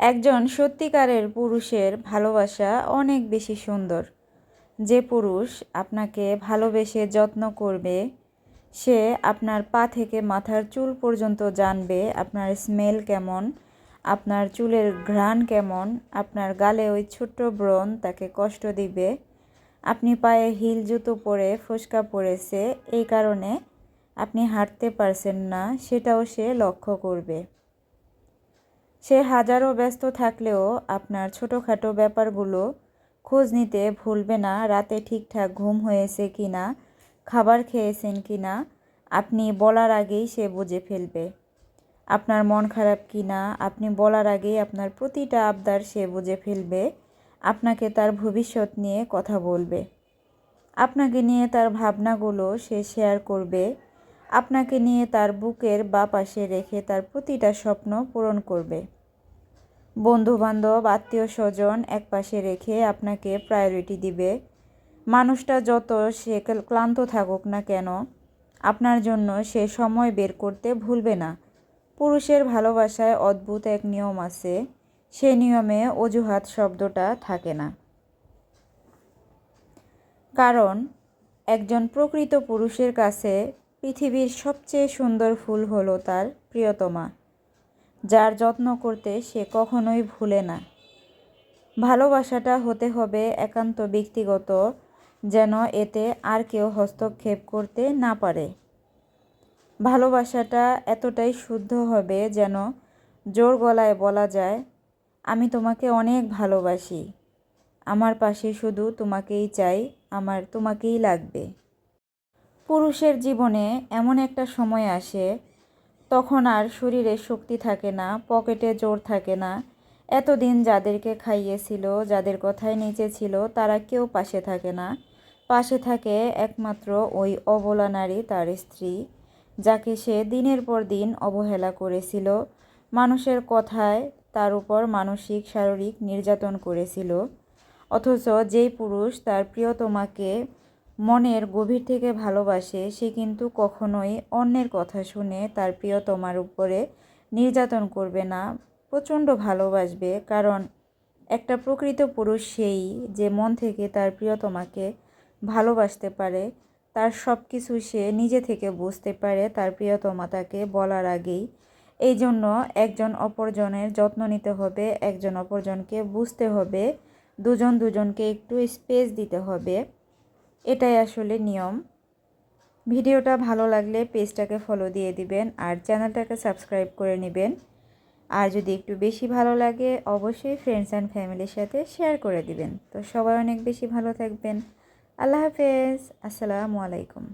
একজন সত্যিকারের পুরুষের ভালোবাসা অনেক বেশি সুন্দর। যে পুরুষ আপনাকে ভালোবেসে যত্ন করবে, সে আপনার পা থেকে মাথার চুল পর্যন্ত জানবে আপনার স্মেল কেমন, আপনার চুলের ঘ্রাণ কেমন, আপনার গালে ওই ছোট্ট ব্রণ তাকে কষ্ট দিবে, আপনি পায়ে হিল জুতো পরে ফোসকা পড়েছে এই কারণে আপনি হাঁটতে পারছেন না, সেটাও সে লক্ষ্য করবে। সে হাজারো ব্যস্ত থাকলেও আপনার ছোটোখাটো ব্যাপারগুলো খোঁজ নিতে ভুলবে না, রাতে ঠিকঠাক ঘুম হয়েছে কি না, খাবার খেয়েছেন কি না, আপনি বলার আগেই সে বুঝে ফেলবে। আপনার মন খারাপ কি না, আপনি বলার আগেই আপনার প্রতিটা আবদার সে বুঝে ফেলবে, আপনাকে তার ভবিষ্যৎ নিয়ে কথা বলবে। আপনাকে নিয়ে তার ভাবনাগুলো সে শেয়ার করবে। আপনাকে নিয়ে তার বুকের বা পাশে রেখে তার প্রতিটা স্বপ্ন পূরণ করবে। বন্ধুবান্ধব আত্মীয় স্বজন এক পাশে রেখে আপনাকে প্রায়োরিটি দিবে। মানুষটা যত সে ক্লান্ত থাকুক না কেন, আপনার জন্য সে সময় বের করতে ভুলবে না। পুরুষের ভালোবাসায় অদ্ভুত এক নিয়ম আছে, সে নিয়মে অজুহাত শব্দটা থাকে না। কারণ, একজন প্রকৃত পুরুষের কাছে পৃথিবীর সবচেয়ে সুন্দর ফুল হলো তার প্রিয়তমা, যার যত্ন করতে সে কখনোই ভুলে না। ভালোবাসাটা হতে হবে একান্ত ব্যক্তিগত, যেন এতে আর কেউ হস্তক্ষেপ করতে না পারে। ভালোবাসাটা এতটাই শুদ্ধ হবে যেন জোর গলায় বলা যায়, আমি তোমাকে অনেক ভালোবাসি। আমার পাশে শুধু তোমাকেই চাই, আমার তোমাকেই লাগবে। পুরুষের জীবনে এমন একটা সময় আসে, তখন আর শরীরে শক্তি থাকে না, পকেটে জোর থাকে না। এতদিন যাদেরকে খাইয়েছিল, যাদের কথায় নিচে ছিল, তারা কেউ পাশে থাকে না। পাশে থাকে একমাত্র ওই অবলা নারী, তার স্ত্রী, যাকে সে দিনের পর দিন অবহেলা করেছিল। মানুষের কথায় তার উপর মানসিক, শারীরিক নির্যাতন করেছিল। অথচ যেই পুরুষ তার প্রিয়তমাকে মনের গভীর থেকে ভালোবাসে, সে কিন্তু কখনোই অন্যের কথা শুনে তার প্রিয়তমার উপরে নির্যাতন করবে না, প্রচণ্ড ভালোবাসবে, কারণ একটা প্রকৃত পুরুষ সেই যে মন থেকে তার প্রিয়তমাকে ভালোবাসতে পারে, তার সব কিছু সে নিজে থেকে বুঝতে পারে, তার প্রিয়তমা তাকে বলার আগেই। এই জন্য একজন অপরজনের যত্ন নিতে হবে, একজন অপরজনকে বুঝতে হবে, দুজন দুজনকে একটু স্পেস দিতে হবে। এটাই আসলে নিয়ম। ভিডিওটা ভালো লাগলে পেজটাকে ফলো দিয়ে দিবেন আর চ্যানেলটাকে সাবস্ক্রাইব করে নেবেন। আর যদি একটু বেশি ভালো লাগে, অবশ্যই ফ্রেন্ডস অ্যান্ড ফ্যামিলির সাথে শেয়ার করে দিবেন। তো সবাই অনেক বেশি ভালো থাকবেন। আল্লাহ হাফেজ। আসসালামু আলাইকুম।